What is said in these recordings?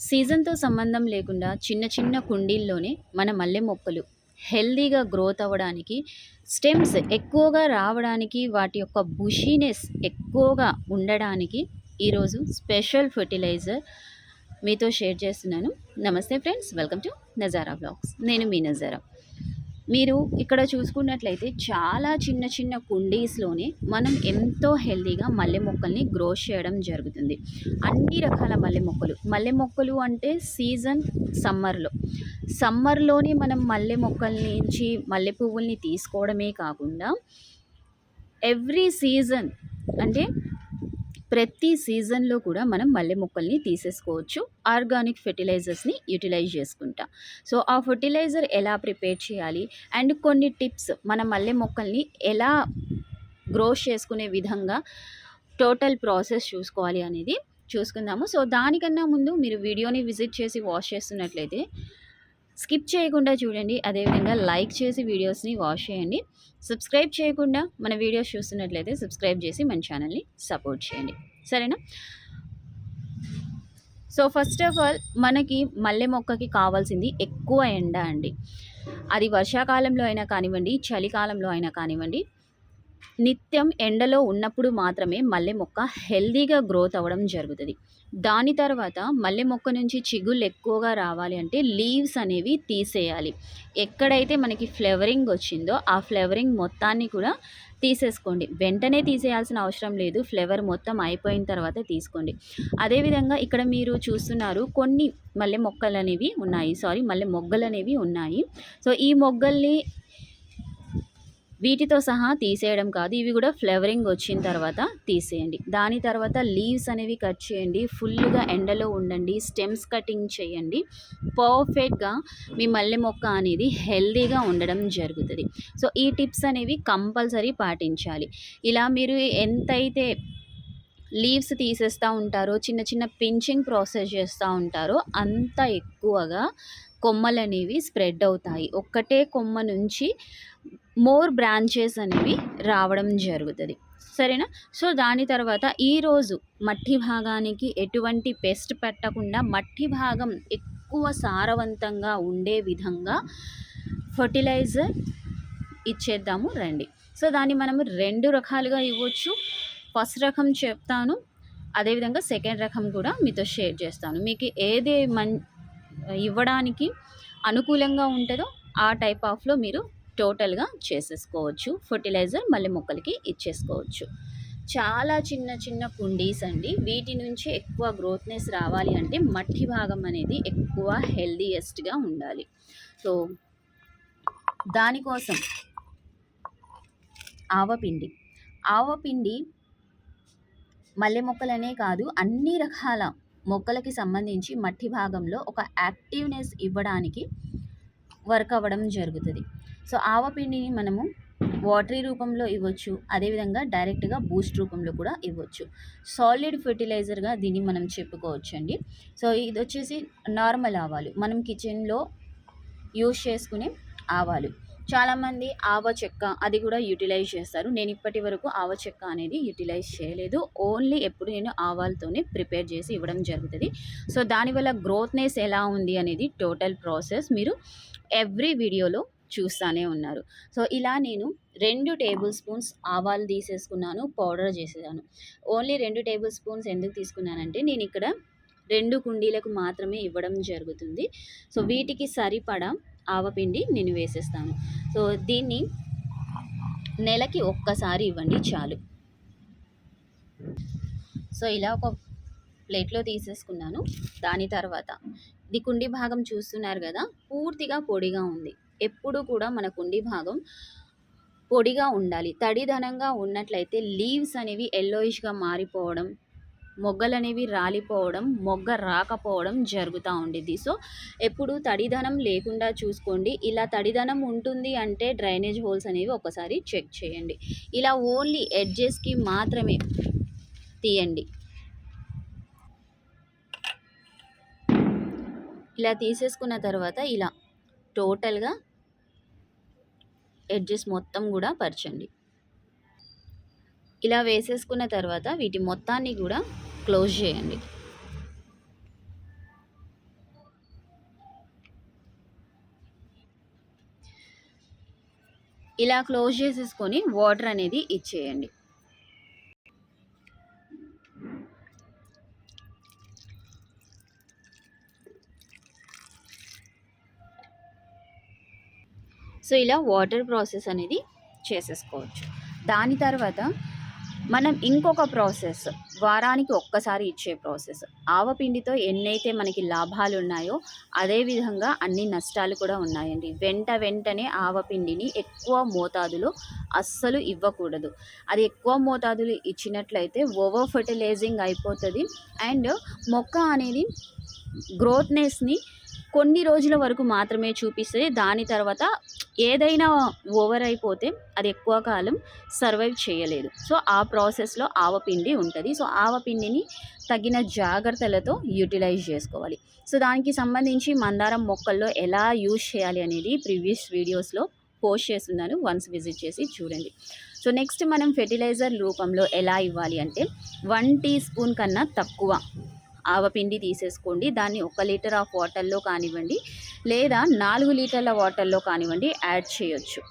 సీజన్‌తో సంబంధం లేకుండా చిన్న చిన్న కుండీల్లోనే మన మల్లె మొక్కలు హెల్తీగా గ్రోత్ అవ్వడానికి, స్టెమ్స్ ఎక్కువగా రావడానికి, వాటి యొక్క బుషీనెస్ ఎక్కువగా ఉండడానికి ఈరోజు స్పెషల్ ఫెర్టిలైజర్ మీతో షేర్ చేస్తున్నాను. నమస్తే friends welcome to Nazara blogs నేను మీ నజారా. మీరు ఇక్కడ చూసుకున్నట్లయితే చాలా చిన్న చిన్న కుండీస్‌లోనే మనం ఎంతో హెల్తీగా మల్లె మొక్కల్ని గ్రో చేయడం జరుగుతుంది. అన్ని రకాల మల్లె మొక్కలు. మల్లె మొక్కలు అంటే సీజన్ సమ్మర్‌లో. సమ్మర్‌లోనే మనం మల్లె మొక్కల నుంచి మల్లె పువ్వుల్ని తీసుకోవడమే కాకుండా ఎవ్రీ సీజన్ అంటే ప్రతి సీజన్‌లో కూడా మనం మల్లె మొక్కల్ని తీసేసుకోవచ్చు. ఆర్గానిక్ ఫెర్టిలైజర్స్‌ని యుటిలైజ్ చేసుకుంటా. సో, ఆ ఫెర్టిలైజర్ ఎలా ప్రిపేర్ చేయాలి? అండ్ కొన్ని టిప్స్ మన మల్లె మొక్కల్ని ఎలా గ్రో చేసుకునే విధంగా టోటల్ ప్రాసెస్ చూసుకోవాలి అనేది చూసుకుందాము. సో, దానికన్నా ముందు మీరు వీడియోని విజిట్ చేసి వాష్ చేస్తున్నట్లయితే స్కిప్ చేయకుండా చూడండి. అదేవిధంగా లైక్ చేసి వీడియోస్‌ని వాచ్ చేయండి. సబ్స్క్రైబ్ చేయకుండా మన వీడియోస్ చూస్తున్నట్లయితే సబ్స్క్రైబ్ చేసి మన ఛానల్‌ని సపోర్ట్ చేయండి. సరేనా? సో, ఫస్ట్ ఆఫ్ ఆల్ మనకి మల్లె మొక్కకి కావాల్సింది ఎక్కువ ఎండ అండి. అది వర్షాకాలంలో అయినా కానివ్వండి, చలికాలంలో అయినా కానివ్వండి, నిత్యం ఎండలో ఉన్నప్పుడు మాత్రమే మల్లె మొక్క హెల్తీగా గ్రోత్ అవ్వడం జరుగుతుంది దాని తర్వాత మల్లె మొక్క నుంచి చిగుళ్ళు ఎక్కువగా రావాలి అంటే లీవ్స్ అనేవి తీసేయాలి. ఎక్కడైతే మనకి ఫ్లేవరింగ్ వచ్చిందో ఆ ఫ్లేవరింగ్ మొత్తాన్ని కూడా తీసేసుకోండి. వెంటనే తీసేయాల్సిన అవసరం లేదు. ఫ్లేవర్ మొత్తం అయిపోయిన తర్వాత తీసుకోండి. అదేవిధంగా ఇక్కడ మీరు చూస్తున్నారు కొన్ని మల్లె మొక్కలనేవి ఉన్నాయి. సారీ మల్లె మొగ్గలనేవి ఉన్నాయి. సో, ఈ మొగ్గల్ని వీటితో సహా తీసేయడం కాదు. ఇవి కూడా ఫ్లేవరింగ్ వచ్చిన తర్వాత తీసేయండి. దాని తర్వాత లీవ్స్ అనేవి కట్ చేయండి. ఫుల్‌గా ఎండలో ఉండండి. స్టెమ్స్ కటింగ్ చేయండి. పర్ఫెక్ట్‌గా మీ మల్లె మొక్క అనేది హెల్దీగా ఉండడం జరుగుతుంది సో, ఈ టిప్స్ అనేవి కంపల్సరీ పాటించాలి. ఇలా మీరు ఎంతైతే లీవ్స్ తీసేస్తా ఉంటారో, చిన్న చిన్న పించింగ్ ప్రాసెస్ చేస్తూ ఉంటారో అంత ఎక్కువగా కొమ్మలనేవి స్ప్రెడ్ అవుతాయి. ఒక్కటే కొమ్మ నుంచి మోర్ బ్రాంచెస్ అనేవి రావడం జరుగుతుంది సరేనా? సో, దాని తర్వాత ఈరోజు మట్టి భాగానికి ఎటువంటి పెస్ట్ పెట్టకుండా మట్టి భాగం ఎక్కువ సారవంతంగా ఉండే విధంగా ఫర్టిలైజర్ ఇచ్చేద్దాము రండి. సో, దాన్ని మనము రెండు రకాలుగా ఇవ్వచ్చు. ఫస్ట్ రకం చెప్తాను. అదేవిధంగా సెకండ్ రకం కూడా మీతో షేర్ చేస్తాను. మీకు ఏది మన్ ఇవ్వడానికి అనుకూలంగా ఉంటుందో ఆ టైప్ ఆఫ్‌లో మీరు టోటల్‌గా చేసేసుకోవచ్చు. ఫర్టిలైజర్ మల్లె మొక్కలకి ఇచ్చేసుకోవచ్చు. చాలా చిన్న చిన్న కుండీస్ అండి. వీటి నుంచి ఎక్కువ గ్రోత్‌నెస్ రావాలి అంటే మట్టి భాగం అనేది ఎక్కువ హెల్దీయెస్ట్గా ఉండాలి. సో, దానికోసం ఆవపిండి. ఆవపిండి మల్లె మొక్కలనే కాదు అన్ని రకాల మొక్కలకి సంబంధించి మట్టి భాగంలో ఒక యాక్టివ్‌నెస్ ఇవ్వడానికి వర్క్ అవ్వడం జరుగుతుంది సో, ఆవపిండిని మనము వాటరీ రూపంలో ఇవ్వచ్చు. అదేవిధంగా డైరెక్ట్‌గా బూస్ట్ రూపంలో కూడా ఇవ్వచ్చు. సాలిడ్ ఫెర్టిలైజర్‌గా దీన్ని మనం చెప్పుకోవచ్చండి. సో, ఇది వచ్చేసి నార్మల్ ఆవాలు. మనం కిచెన్‌లో యూజ్ చేసుకునే ఆవాలు. చాలామంది ఆవ చెక్క అది కూడా యుటిలైజ్ చేస్తారు. నేను ఇప్పటి వరకు ఆవ చెక్క అనేది యుటిలైజ్ చేయలేదు. ఓన్లీ ఎప్పుడు నేను ఆవాలతోనే ప్రిపేర్ చేసి ఇవ్వడం జరుగుతుంది సో, దానివల్ల గ్రోత్‌నెస్ ఎలా ఉంది అనేది టోటల్ ప్రాసెస్ మీరు ఎవ్రీ వీడియోలో చూస్తానే ఉన్నారు. సో, ఇలా నేను రెండు టేబుల్ స్పూన్స్ ఆవాలు తీసేసుకున్నాను. పౌడర్ చేసేదాను ఓన్లీ రెండు టేబుల్ స్పూన్స్ ఎందుకు తీసుకున్నానంటే నేను ఇక్కడ రెండు కుండీలకు మాత్రమే ఇవ్వడం జరుగుతుంది. సో, వీటికి సరిపడా ఆవపిండి నేను వేసేస్తాను. సో, దీన్ని నెలకి ఒక్కసారి ఇవ్వండి చాలు. సో, ఇలా ఒక ప్లేట్‌లో తీసేసుకున్నాను. దాని తర్వాత ఇది కుండీ భాగం చూస్తున్నారు కదా పూర్తిగా పొడిగా ఉంది. ఎప్పుడు కూడా మన కుండీ భాగం పొడిగా ఉండాలి. తడిదనంగా ఉన్నట్లయితే లీవ్స్ అనేవి ఎల్లోయిష్గా మారిపోవడం, మొగ్గలు అనేవి రాలిపోవడం, మొగ్గ రాకపోవడం జరుగుతూ ఉండిద్ది. సో, ఎప్పుడు తడిదనం లేకుండా చూసుకోండి. ఇలా తడిదనం ఉంటుంది అంటే డ్రైనేజ్ హోల్స్ అనేవి ఒకసారి చెక్ చేయండి. ఇలా ఓన్లీ ఎడ్జెస్‌కి మాత్రమే తీయండి. ఇలా తీసేసుకున్న తర్వాత ఇలా టోటల్‌గా ఎడ్జెస్ మొత్తం కూడా పరచండి. ఇలా వేసేసుకున్న తర్వాత వీటి మొత్తాన్ని కూడా క్లోజ్ చేయండి. ఇలా క్లోజ్ చేసేసుకొని వాటర్ అనేది ఇచ్చేయండి. సో ఇలా వాటర్ ప్రాసెస్ అనేది చేసేసుకోవచ్చు. దాని తర్వాత మనం ఇంకొక ప్రాసెస్ వారానికి ఒక్కసారి ఇచ్చే ప్రాసెస్. ఆవపిండితో ఎన్నైతే మనకి లాభాలు ఉన్నాయో అదేవిధంగా అన్ని నష్టాలు కూడా ఉన్నాయండి. వెంట వెంటనే ఆవపిండిని ఎక్కువ మోతాదులో అస్సలు ఇవ్వకూడదు. అది ఎక్కువ మోతాదులు ఇచ్చినట్లయితే ఓవర్ ఫర్టిలైజింగ్ అయిపోతుంది. అండ్ మొక్క అనేది గ్రోత్నెస్ని కొన్ని రోజుల వరకు మాత్రమే చూపిస్తుంది దాని తర్వాత ఏదైనా ఓవర్ అయిపోతే అది ఎక్కువ కాలం సర్వైవ్ చేయలేదు. సో ఆ ప్రాసెస్లో ఆవపిండి ఉంటుంది. సో ఆవపిండిని తగిన జాగ్రత్తలతో యూటిలైజ్ చేసుకోవాలి. సో దానికి సంబంధించి మందారం మొక్కల్లో ఎలా యూజ్ చేయాలి అనేది ప్రీవియస్ వీడియోస్లో పోస్ట్ చేస్తున్నాను. వన్స్ విజిట్ చేసి చూడండి. సో నెక్స్ట్ మనం ఫెర్టిలైజర్ రూపంలో ఎలా ఇవ్వాలి అంటే వన్ టీ స్పూన్ కన్నా తక్కువ ఆవపిండి తీసేసుకోండి. దాన్ని ఒక లీటర్ ఆఫ్ వాటర్లో కానివ్వండి లేదా నాలుగు లీటర్ల వాటర్లో కానివ్వండి యాడ్ చేయొచ్చు.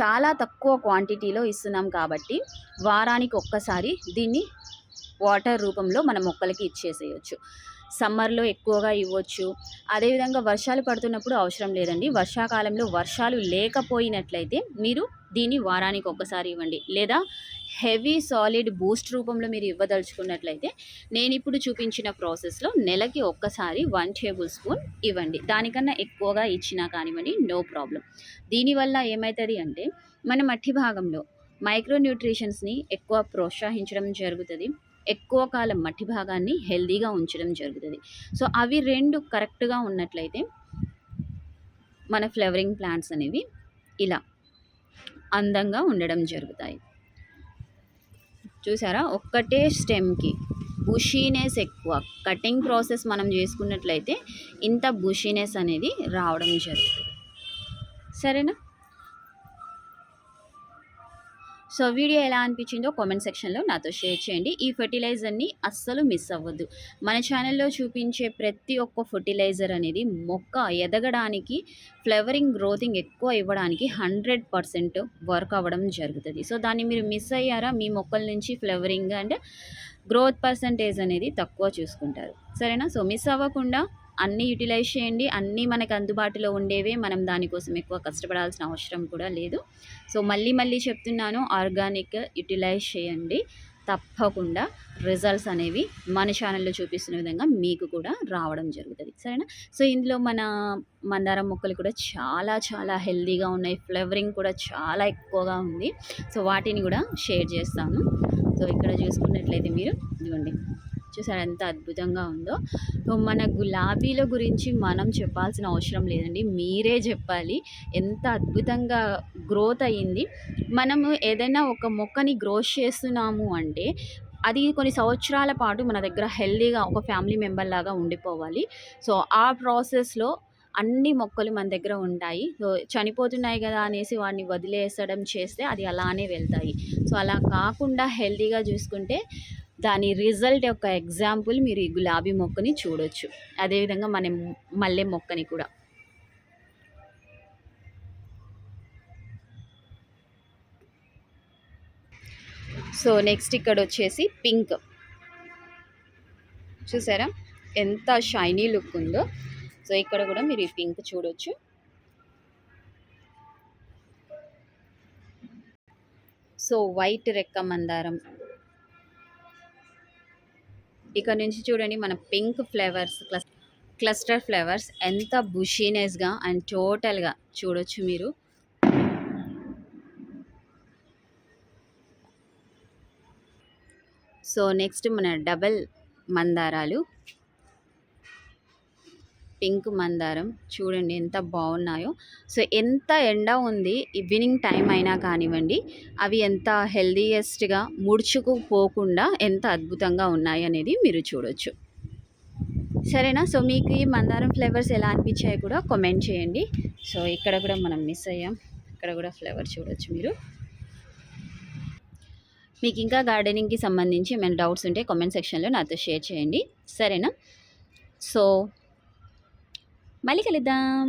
చాలా తక్కువ క్వాంటిటీలో ఇస్తున్నాం కాబట్టి వారానికి ఒక్కసారి దీన్ని వాటర్ రూపంలో మన మొక్కలకి ఇచ్చేసేయచ్చు. సమ్మర్లో ఎక్కువగా ఇవ్వచ్చు. అదేవిధంగా వర్షాలు పడుతున్నప్పుడు అవసరం లేదండి. వర్షాకాలంలో వర్షాలు లేకపోయినట్లయితే మీరు దీన్ని వారానికి ఒక్కసారి ఇవ్వండి. లేదా హెవీ సాలిడ్ బూస్ట్ రూపంలో మీరు ఇవ్వదలుచుకున్నట్లయితే నేను ఇప్పుడు చూపించిన ప్రాసెస్లో నెలకి ఒక్కసారి వన్ టేబుల్ స్పూన్ ఇవ్వండి. దానికన్నా ఎక్కువగా ఇచ్చినా కానివ్వండి నో ప్రాబ్లం. దీనివల్ల ఏమవుతుంది అంటే మన మట్టి భాగంలో మైక్రో న్యూట్రిషన్స్ని ఎక్కువ ప్రోత్సహించడం జరుగుతుంది. ఎక్కువ కాలం మట్టి భాగాన్ని హెల్దీగా ఉంచడం జరుగుతుంది. సో అవి రెండు కరెక్ట్గా ఉన్నట్లయితే మన ఫ్లవరింగ్ ప్లాంట్స్ అనేవి ఇలా అందంగా ఉండడం జరుగుతాయి. చూసారా? ఒక్కటే స్టెమ్కి. బుషీనెస్ ఎక్కువ. కటింగ్ ప్రాసెస్ మనం చేసుకున్నట్లయితే ఇంత బుషీనెస్ అనేది రావడం జరుగుతుంది. సరేనా? సో వీడియో ఎలా అనిపించిందో కామెంట్ సెక్షన్లో నాతో షేర్ చేయండి. ఈ ఫర్టిలైజర్ని అస్సలు మిస్ అవ్వద్దు. మన ఛానల్లో చూపించే ప్రతి ఒక్క ఫర్టిలైజర్ అనేది మొక్క ఎదగడానికి ఫ్లవరింగ్ గ్రోతింగ్ ఎక్కువ ఇవ్వడానికి హండ్రెడ్ పర్సెంట్ వర్క్ అవ్వడం జరుగుతుంది. సో దాన్ని మీరు మిస్ అయ్యారా? మీ మొక్కల నుంచి ఫ్లవరింగ్ అండ్ గ్రోత్ పర్సంటేజ్ అనేది తక్కువ చూసుకుంటారు. సరేనా? సో మిస్ అవ్వకుండా అన్నీ యూటిలైజ్ చేయండి అన్నీ మనకు అందుబాటులో ఉండేవే మనం దానికోసం ఎక్కువ కష్టపడాల్సిన అవసరం కూడా లేదు. సో మళ్ళీ మళ్ళీ చెప్తున్నాను ఆర్గానిక్ యూటిలైజ్ చేయండి. తప్పకుండా రిజల్ట్స్ అనేవి మన ఛానల్లో చూపిస్తున్న విధంగా మీకు కూడా రావడం జరుగుతుంది. సరేనా? సో ఇందులో మన మందారం మొక్కలు కూడా చాలా చాలా హెల్దీగా ఉన్నాయి. ఫ్లేవరింగ్ కూడా చాలా ఎక్కువగా ఉంది. సో వాటిని కూడా షేర్ చేస్తాను. సో ఇక్కడ చూసుకున్నట్లయితే మీరు ఇదిగోండి. చూసారు ఎంత అద్భుతంగా ఉందో. సో మన గులాబీల గురించి మనం చెప్పాల్సిన అవసరం లేదండి. మీరే చెప్పాలి. ఎంత అద్భుతంగా గ్రోత్ అయ్యింది మనము ఏదైనా ఒక మొక్కని గ్రోత్ చేస్తున్నాము అంటే అది కొన్ని సంవత్సరాల పాటు మన దగ్గర హెల్దీగా ఒక ఫ్యామిలీ మెంబర్ లాగా ఉండిపోవాలి. సో ఆ ప్రాసెస్లో అన్ని మొక్కలు మన దగ్గర ఉంటాయి. సో చనిపోతున్నాయి కదా అనేసి వాడిని వదిలేసడం చేస్తే అది అలానే వెళ్తాయి. సో అలా కాకుండా హెల్దీగా చూసుకుంటే దాని రిజల్ట్ యొక్క ఎగ్జాంపుల్ మీరు ఈ గులాబీ మొక్కని చూడొచ్చు. అదేవిధంగా మన మల్లె మొక్కని కూడా. సో నెక్స్ట్ ఇక్కడ వచ్చేసి పింక్. చూసారా? ఎంత షైనీ లుక్ ఉందో. సో ఇక్కడ కూడా మీరు ఈ పింక్ చూడొచ్చు. సో వైట్ రెక్క మందారం. ఇక్కడ నుంచి చూడండి మన పింక్ ఫ్లేవర్స్ క్లస్టర్ ఫ్లేవర్స్ ఎంత బుషీనెస్గా అండ్ టోటల్గా చూడొచ్చు మీరు. సో నెక్స్ట్ మన డబల్ మందారాలు. పింక్ మందారం చూడండి ఎంత బాగున్నాయో. సో ఎంత ఎండ ఉంది ఈవినింగ్ టైం అయినా కానివ్వండి అవి ఎంత హెల్దీయెస్ట్గా ముడుచుకుపోకుండా ఎంత అద్భుతంగా ఉన్నాయి అనేది మీరు చూడొచ్చు. సరేనా? సో మీకు ఈ మందారం ఫ్లేవర్స్ ఎలా అనిపించాయో కూడా కామెంట్ చేయండి. సో ఇక్కడ కూడా మనం మిస్ అయ్యాం. ఇక్కడ కూడా ఫ్లేవర్ చూడొచ్చు మీరు. మీకు ఇంకా గార్డెనింగ్కి సంబంధించి ఏమైనా డౌట్స్ ఉంటే కామెంట్ సెక్షన్లో నాతో షేర్ చేయండి. సరేనా? సో మళ్ళీ కలుద్దాం.